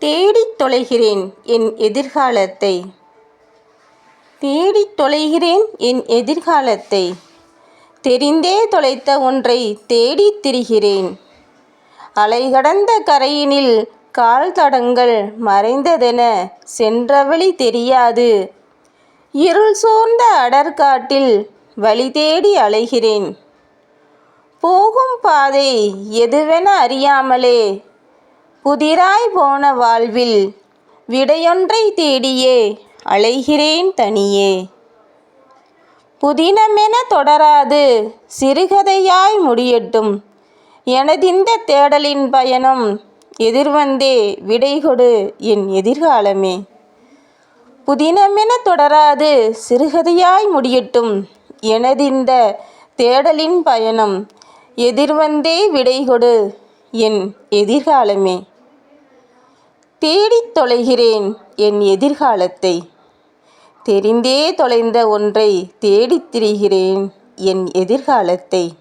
தேடித் தொலைகிறேன் என் எதிர்காலத்தை. தேடித் தொலைகிறேன் என் எதிர்காலத்தை. தெரிந்தே தொலைத்த ஒன்றை தேடித் திரிகிறேன். அலைகடந்த கரையினில் கால் தடங்கள் மறைந்ததென சென்றவழி தெரியாது. இருள் சோர்ந்த அடர்காட்டில் வழி தேடி அலைகிறேன். போகும் பாதை எதுவென அறியாமலே புதிராய் போன வாழ்வில் விடையொன்றை தேடியே அலைகிறேன் தனியே. புதினமென தொடராது சிறுகதையாய் முடியட்டும். எனதிந்த தேடலின் பயணம் எதிர்வந்தே விடை கொடு என் எதிர்காலமே. புதினமென தொடராது சிறுகதையாய் முடியட்டும். எனதிந்த தேடலின் பயணம் எதிர்வந்தே விடை கொடு என் எதிர்காலமே. தேடித் தொலைகிறேன் என் எதிர்காலத்தை. தெரிந்தே தொலைந்த ஒன்றை தேடித் திரிகிறேன் என் எதிர்காலத்தை.